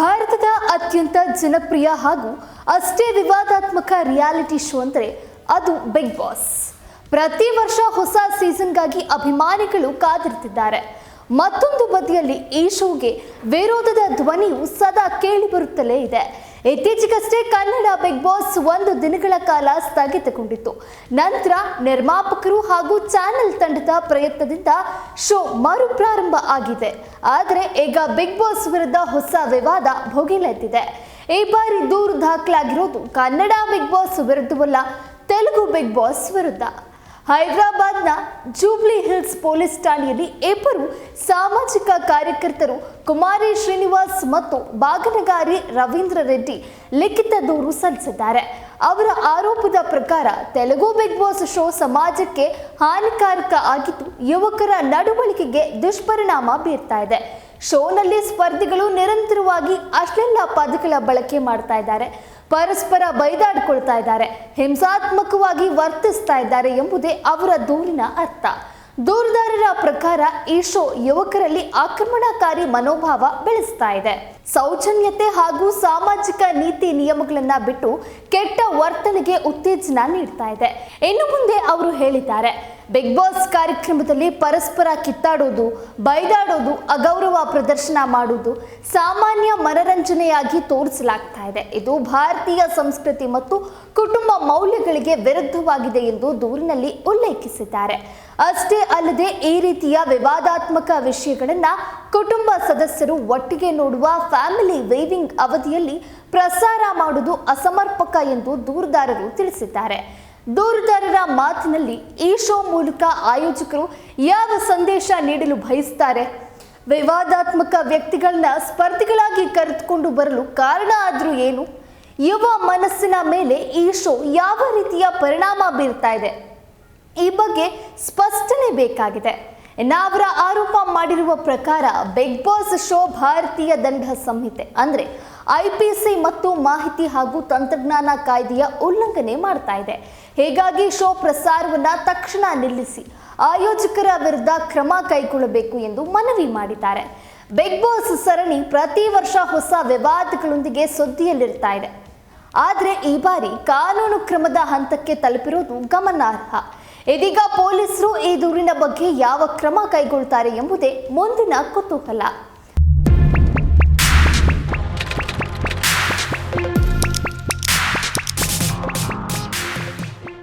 ಭಾರತದ ಅತ್ಯಂತ ಜನಪ್ರಿಯ ಹಾಗೂ ಅಷ್ಟೇ ವಿವಾದಾತ್ಮಕ ರಿಯಾಲಿಟಿ ಶೋ ಅಂದರೆ ಅದು ಬಿಗ್ ಬಾಸ್ ಪ್ರತಿ ವರ್ಷ ಹೊಸ ಸೀಸನ್ಗಾಗಿ ಅಭಿಮಾನಿಗಳು ಕಾದಿರ್ತಿದ್ದಾರೆ ಮತ್ತೊಂದು ಬದಿಯಲ್ಲಿ ಈ ಶೋಗೆ ವಿರೋಧದ ಧ್ವನಿಯು ಸದಾ ಕೇಳಿಬರುತ್ತಲೇ ಇದೆ. ಇತ್ತೀಚೆಗಷ್ಟೇ ಕನ್ನಡ ಬಿಗ್ ಬಾಸ್ ಒಂದು ದಿನಗಳ ಕಾಲ ಸ್ಥಗಿತಗೊಂಡಿತ್ತು. ನಂತರ ನಿರ್ಮಾಪಕರು ಹಾಗೂ ಚಾನೆಲ್ ತಂಡದ ಪ್ರಯತ್ನದಿಂದ ಶೋ ಮರುಪ್ರಾರಂಭ ಆಗಿದೆ. ಆದರೆ ಈಗ ಬಿಗ್ ಬಾಸ್ ವಿರುದ್ಧ ಹೊಸ ವಿವಾದ ಭೋಗಿಲೆದ್ದಿದೆ. ಈ ಬಾರಿ ದೂರು ದಾಖಲಾಗಿರೋದು ಕನ್ನಡ ಬಿಗ್ ಬಾಸ್ ವಿರುದ್ಧವಲ್ಲ, ತೆಲುಗು ಬಿಗ್ ಬಾಸ್ ವಿರುದ್ಧ. ಹೈದರಾಬಾದ್ನ ಜೂಬ್ಲಿ ಹಿಲ್ಸ್ ಪೊಲೀಸ್ ಠಾಣೆಯಲ್ಲಿ ಇಬ್ಬರು ಸಾಮಾಜಿಕ ಕಾರ್ಯಕರ್ತರು ಕುಮಾರಿ ಶ್ರೀನಿವಾಸ್ ಮತ್ತು ಬಾಗನಗಾರಿ ರವೀಂದ್ರ ರೆಡ್ಡಿ ಲಿಖಿತ ದೂರು ಸಲ್ಲಿಸಿದ್ದಾರೆ. ಅವರ ಆರೋಪದ ಪ್ರಕಾರ ತೆಲುಗು ಬಿಗ್ ಬಾಸ್ ಶೋ ಸಮಾಜಕ್ಕೆ ಹಾನಿಕಾರಕ ಆಗಿದ್ದು ಯುವಕರ ನಡವಳಿಕೆಗೆ ದುಷ್ಪರಿಣಾಮ ಬೀರ್ತಾ ಇದೆ. ಶೋನಲ್ಲಿ ಸ್ಪರ್ಧಿಗಳು ನಿರಂತರವಾಗಿ ಅಶ್ಲೀಲ ಪದಗಳ ಬಳಕೆ ಮಾಡ್ತಾ ಇದ್ದಾರೆ. ಪರಸ್ಪರ ಬೈದಾಡ್ಕೊಳ್ತಾ ಇದ್ದಾರೆ. ಹಿಂಸಾತ್ಮಕವಾಗಿ ವರ್ತಿಸ್ತಾ ಇದ್ದಾರೆ ಎಂಬುದೇ ಅವರ ದೂರಿನ ಅರ್ಥ. ದೂರದಾರರ ಪ್ರಕಾರ ಈ ಶೋ ಯುವಕರಲ್ಲಿ ಆಕ್ರಮಣಕಾರಿ ಮನೋಭಾವ ಬೆಳೆಸ್ತಾ ಇದೆ. ಸೌಜನ್ಯತೆ ಹಾಗೂ ಸಾಮಾಜಿಕ ನೀತಿ ನಿಯಮಗಳನ್ನ ಬಿಟ್ಟು ಕೆಟ್ಟ ವರ್ತನೆಗೆ ಉತ್ತೇಜನ ನೀಡ್ತಾ ಇದೆ. ಇನ್ನು ಮುಂದೆ ಅವರು ಹೇಳಿದ್ದಾರೆ, ಬಿಗ್ ಬಾಸ್ ಕಾರ್ಯಕ್ರಮದಲ್ಲಿ ಪರಸ್ಪರ ಕಿತ್ತಾಡೋದು, ಬೈದಾಡೋದು, ಅಗೌರವ ಪ್ರದರ್ಶನ ಮಾಡುವುದು ಸಾಮಾನ್ಯ ಮನರಂಜನೆಯಾಗಿ ತೋರಿಸಲಾಗ್ತಾ ಇದೆ. ಇದು ಭಾರತೀಯ ಸಂಸ್ಕೃತಿ ಮತ್ತು ಕುಟುಂಬ ಮೌಲ್ಯಗಳಿಗೆ ವಿರುದ್ಧವಾಗಿದೆ ಎಂದು ದೂರಿನಲ್ಲಿ ಉಲ್ಲೇಖಿಸಿದ್ದಾರೆ. ಅಷ್ಟೇ ಅಲ್ಲದೆ ಈ ರೀತಿಯ ವಿವಾದಾತ್ಮಕ ವಿಷಯಗಳನ್ನು ಕುಟುಂಬ ಸದಸ್ಯರು ಒಟ್ಟಿಗೆ ನೋಡುವ ಫ್ಯಾಮಿಲಿ ವೇವಿಂಗ್ ಅವಧಿಯಲ್ಲಿ ಪ್ರಸಾರ ಮಾಡುವುದು ಅಸಮರ್ಪಕ ಎಂದು ದೂರುದಾರರು ತಿಳಿಸಿದ್ದಾರೆ. ದೂರುದಾರರ ಮಾತಿನಲ್ಲಿ ಈ ಶೋ ಮೂಲಕ ಆಯೋಜಕರು ಯಾವ ಸಂದೇಶ ನೀಡಲು ಬಯಸ್ತಾರೆ? ವಿವಾದಾತ್ಮಕ ವ್ಯಕ್ತಿಗಳನ್ನ ಸ್ಪರ್ಧಿಗಳಾಗಿ ಕರೆದುಕೊಂಡು ಬರಲು ಕಾರಣ ಆದರೂ ಏನು? ಯುವ ಮನಸ್ಸಿನ ಮೇಲೆ ಈ ಶೋ ಯಾವ ರೀತಿಯ ಪರಿಣಾಮ ಬೀರ್ತಾ ಇದೆ? ಈ ಬಗ್ಗೆ ಸ್ಪಷ್ಟನೆ ಬೇಕಾಗಿದೆ. ಇನ್ನು ಆರೋಪ ಮಾಡಿರುವ ಪ್ರಕಾರ ಬಿಗ್ ಬಾಸ್ ಶೋ ಭಾರತೀಯ ದಂಡ ಸಂಹಿತೆ. ಅಂದ್ರೆ ಸಿ ಮತ್ತು ಮಾಹಿತಿ ಹಾಗೂ ತಂತ್ರಜ್ಞಾನ ಕಾಯ್ದೆಯ ಉಲ್ಲಂಘನೆ ಮಾಡ್ತಾ ಇದೆ. ಹೀಗಾಗಿ ಶೋ ಪ್ರಸಾರವನ್ನ ತಕ್ಷಣ ನಿಲ್ಲಿಸಿ ಆಯೋಜಕರ ವಿರುದ್ಧ ಕ್ರಮ ಕೈಗೊಳ್ಳಬೇಕು ಎಂದು ಮನವಿ ಮಾಡಿದ್ದಾರೆ. ಬಿಗ್ ಬಾಸ್ ಸರಣಿ ಪ್ರತಿ ವರ್ಷ ಹೊಸ ವಿವಾದಗಳೊಂದಿಗೆ ಸುದ್ದಿಯಲ್ಲಿರ್ತಾ ಇದೆ. ಆದರೆ ಈ ಬಾರಿ ಕಾನೂನು ಕ್ರಮದ ಹಂತಕ್ಕೆ ತಲುಪಿರುವುದು ಗಮನಾರ್ಹ. ಇದೀಗ ಪೊಲೀಸರು ಈ ದೂರಿನ ಬಗ್ಗೆ ಯಾವ ಕ್ರಮ ಕೈಗೊಳ್ತಾರೆ ಎಂಬುದೇ ಮುಂದಿನ ಕುತೂಹಲ.